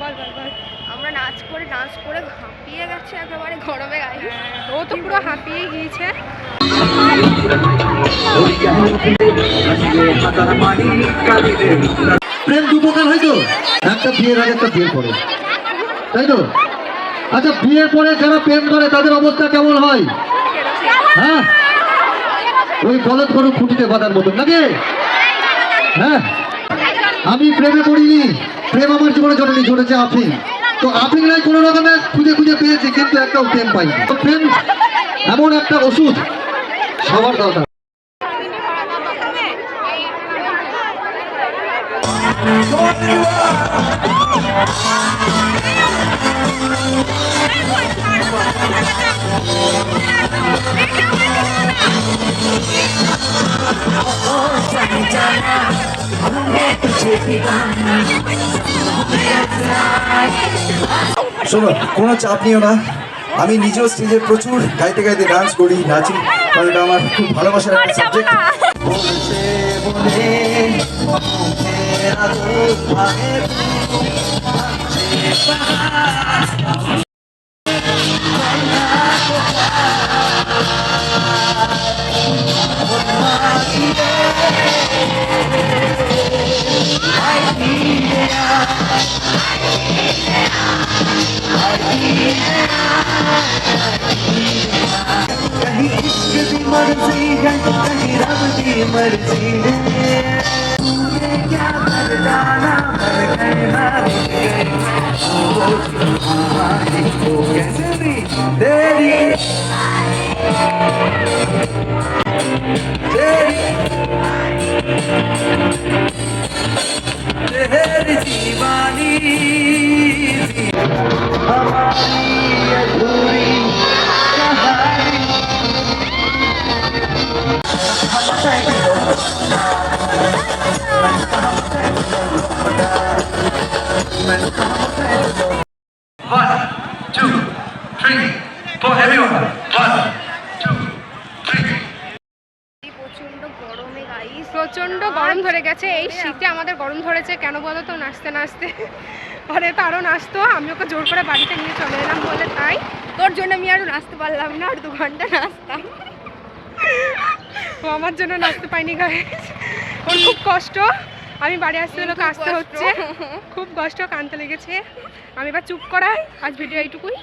বল বল বল। আমরা নাচ করে ডান্স করে হাঁপিয়ে গেছে একেবারে গরমে গায়ে। ও তো পুরো হাঁপিয়ে গিয়েছে। প্রেম দু প্রকার হয় তো? একটা বিয়ের আগে একটা বিয়ের পরে। তাই তো? আচ্ছা বিয়ের পরে যারা প্রেম করে তাদের অবস্থা কেমন হয়? হ্যাঁ? ওই বলদ গরু খুঁটিতে বাঁধার মতন লাগে হ্যাঁ? আমি প্রেমে পড়িনি। প্রেম আমার জীবনে জটেনি জটেছে আপনি তো আপনি নাই, কোনো রকমে খুঁজে খুঁজে পেয়েছি, কিন্তু একটাও প্রেম পাই তো প্রেম এমন একটা ওষুধ সবার দরকার। শোনো কোনো চাপ নিও না। আমি নিজেও স্টেজে প্রচুর গাইতে গাইতে ডান্স করি নাচি। কারণ এটা আমার খুব ভালোবাসার একটা সাবজেক্ট कहीं मर्जी है कहीं रब की मर्जी है तूने क्या कर डाला मर गए मर गए वो तुम्हारी वो कैसे প্রচণ্ড প্রচণ্ড গরম ধরে গেছে। এই শীতে আমাদের গরম ধরেছে। কেন বলো তো? নাচতে নাচতে। পরে তো আরও নাচতো। আমি ওকে জোর করে বাড়িতে নিয়ে চলে এলাম বলে তাই। তোর জন্য আমি আর নাচতে পারলাম না। আর দু ঘণ্টা নাচতাম। ও আমার জন্য নাচতে পাইনি গায়ে ওর খুব কষ্ট। আমি বাড়ি আসতে হলো আসতে হচ্ছে। খুব কষ্ট কানতে লেগেছে। আমি এবার চুপ করাই আজ ভিডিও এইটুকুই।